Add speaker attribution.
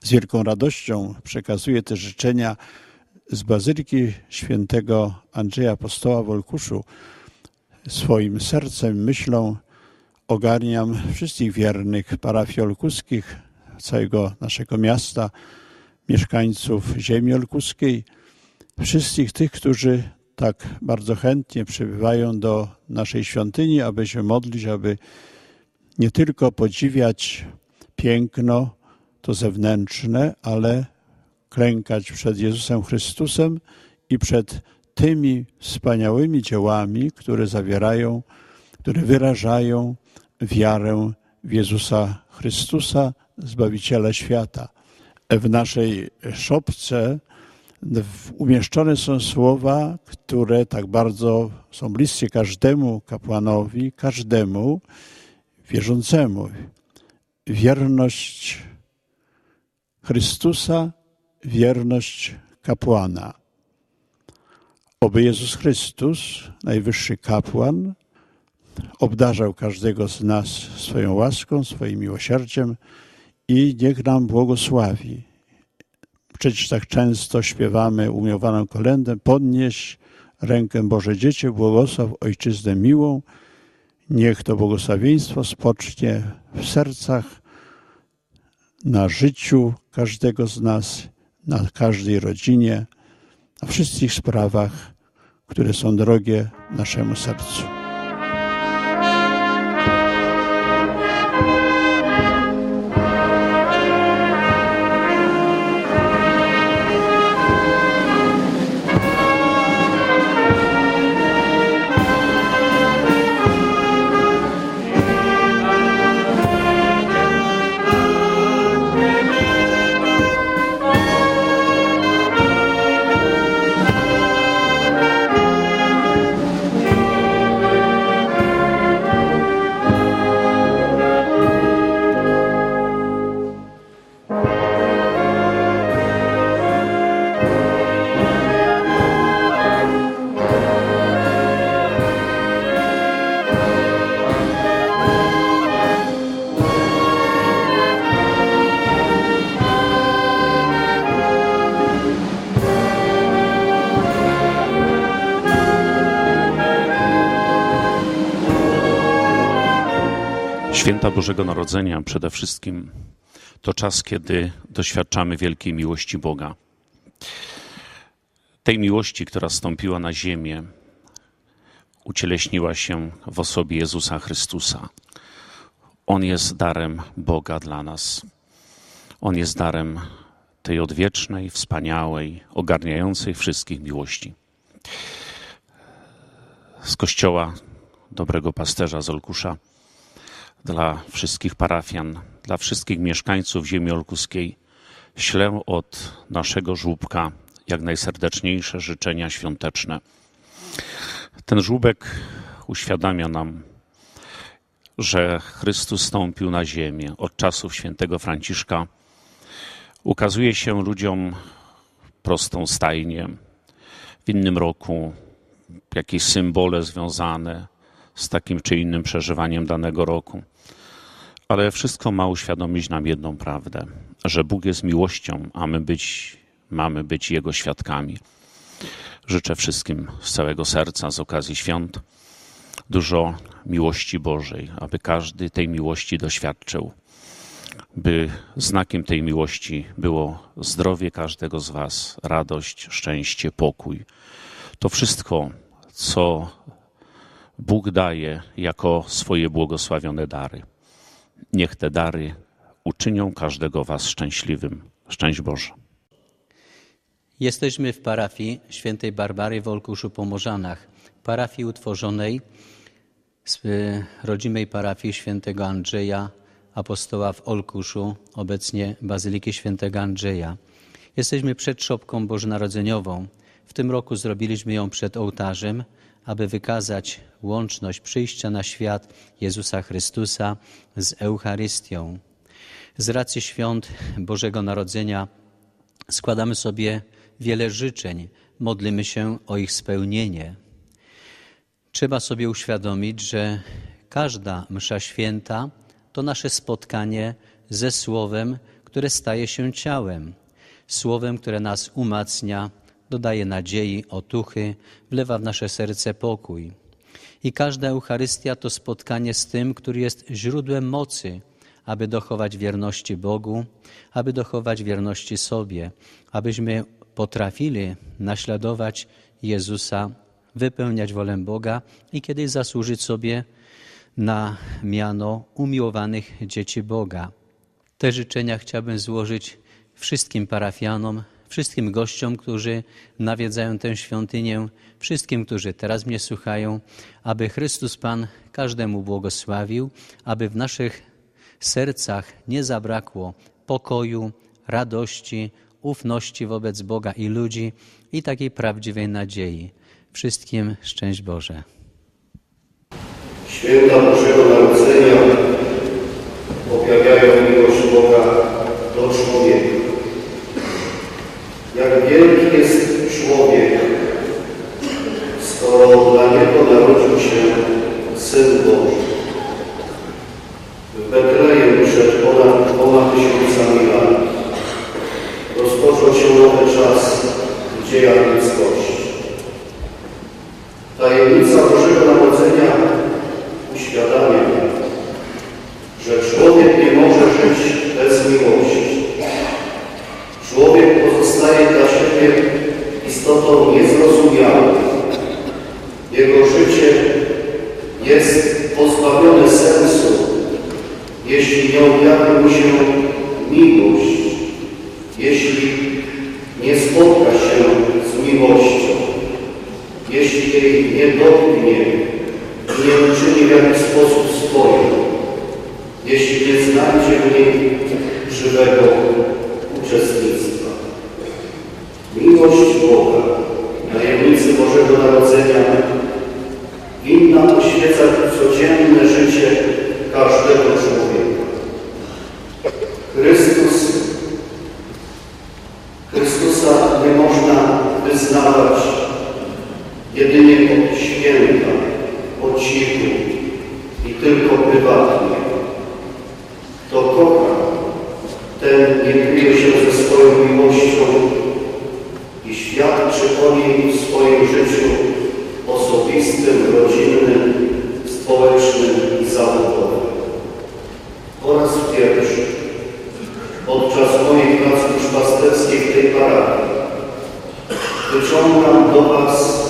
Speaker 1: Z wielką radością przekazuję te życzenia z Bazyliki Świętego Andrzeja Apostoła w Olkuszu. Swoim sercem, myślą ogarniam wszystkich wiernych parafii olkuskich, całego naszego miasta, mieszkańców ziemi olkuskiej, wszystkich tych, którzy tak bardzo chętnie przybywają do naszej świątyni, aby się modlić, aby nie tylko podziwiać piękno, to zewnętrzne, ale klękać przed Jezusem Chrystusem i przed tymi wspaniałymi dziełami, które zawierają, które wyrażają wiarę w Jezusa Chrystusa, Zbawiciela świata. W naszej szopce umieszczone są słowa, które tak bardzo są bliskie każdemu kapłanowi, każdemu wierzącemu. Wierność Chrystusa, wierność kapłana. Oby Jezus Chrystus, najwyższy kapłan, obdarzał każdego z nas swoją łaską, swoim miłosierdziem i niech nam błogosławi. Przecież tak często śpiewamy umiowaną kolędę, podnieś rękę Boże Dziecię, błogosław Ojczyznę miłą, niech to błogosławieństwo spocznie w sercach, na życiu każdego z nas, na każdej rodzinie, na wszystkich sprawach, które są drogie naszemu sercu.
Speaker 2: Święta Bożego Narodzenia przede wszystkim to czas, kiedy doświadczamy wielkiej miłości Boga. Tej miłości, która stąpiła na ziemię, ucieleśniła się w osobie Jezusa Chrystusa. On jest darem Boga dla nas. On jest darem tej odwiecznej, wspaniałej, ogarniającej wszystkich miłości. Z kościoła dobrego pasterza z Olkusza dla wszystkich parafian, dla wszystkich mieszkańców ziemi olkuskiej ślę od naszego żłóbka jak najserdeczniejsze życzenia świąteczne. Ten żłóbek uświadamia nam, że Chrystus stąpił na ziemię od czasów świętego Franciszka. Ukazuje się ludziom prostą stajnię. W innym roku jakieś symbole związane z takim czy innym przeżywaniem danego roku. Ale wszystko ma uświadomić nam jedną prawdę, że Bóg jest miłością, a my być, mamy być Jego świadkami. Życzę wszystkim z całego serca z okazji świąt dużo miłości Bożej, aby każdy tej miłości doświadczył, by znakiem tej miłości było zdrowie każdego z Was, radość, szczęście, pokój. To wszystko, co Bóg daje jako swoje błogosławione dary. Niech te dary uczynią każdego Was szczęśliwym. Szczęść Boże.
Speaker 3: Jesteśmy w parafii świętej Barbary w Olkuszu Pomorzanach, parafii utworzonej z rodzimej parafii świętego Andrzeja, apostoła w Olkuszu, obecnie Bazyliki świętego Andrzeja. Jesteśmy przed szopką bożonarodzeniową. W tym roku zrobiliśmy ją przed ołtarzem, aby wykazać łączność przyjścia na świat Jezusa Chrystusa z Eucharystią. Z racji świąt Bożego Narodzenia składamy sobie wiele życzeń, modlimy się o ich spełnienie. Trzeba sobie uświadomić, że każda msza święta to nasze spotkanie ze Słowem, które staje się ciałem, słowem, które nas umacnia, dodaje nadziei, otuchy, wlewa w nasze serce pokój. I każda Eucharystia to spotkanie z tym, który jest źródłem mocy, aby dochować wierności Bogu, aby dochować wierności sobie, abyśmy potrafili naśladować Jezusa, wypełniać wolę Boga i kiedyś zasłużyć sobie na miano umiłowanych dzieci Boga. Te życzenia chciałbym złożyć wszystkim parafianom, wszystkim gościom, którzy nawiedzają tę świątynię, wszystkim, którzy teraz mnie słuchają, aby Chrystus Pan każdemu błogosławił, aby w naszych sercach nie zabrakło pokoju, radości, ufności wobec Boga i ludzi i takiej prawdziwej nadziei. Wszystkim szczęść Boże.
Speaker 4: Święta Bożego Narodzenia objawiają miłość Boga do człowieka. Jak wielki jest człowiek, skoro dla niego narodził się Syn Boży. W Betlejem przed ponad dwoma tysiącami lat rozpoczął się nowy czas w dziejach ludzkości. Tajemnica Bożego Narodzenia uświadamia, że człowiek nie może żyć bez miłości. Człowiek pozostaje dla siebie istotą niezrozumiałą. Jego życie jest pozbawione sensu, jeśli nie objawi mu się miłość, jeśli nie spotka się z miłością, jeśli jej nie dotknie nie uczyni w jakiś sposób swoim, jeśli nie znajdzie w niej żywego uczestnictwa. Miłość Boga, tajemnicy Bożego Narodzenia winna oświecać codzienne życie każdego człowieka. Chrystus, Chrystusa nie można wyznawać święta, po cichu i tylko prywatnie. Kto kocha, ten nie kryje się ze swoją miłością i świadczy o niej w swoim życiu osobistym, rodzinnym, społecznym i zawodowym. Po raz pierwszy podczas mojej pracy duszpasterskiej w tej parafii wyciągam do Was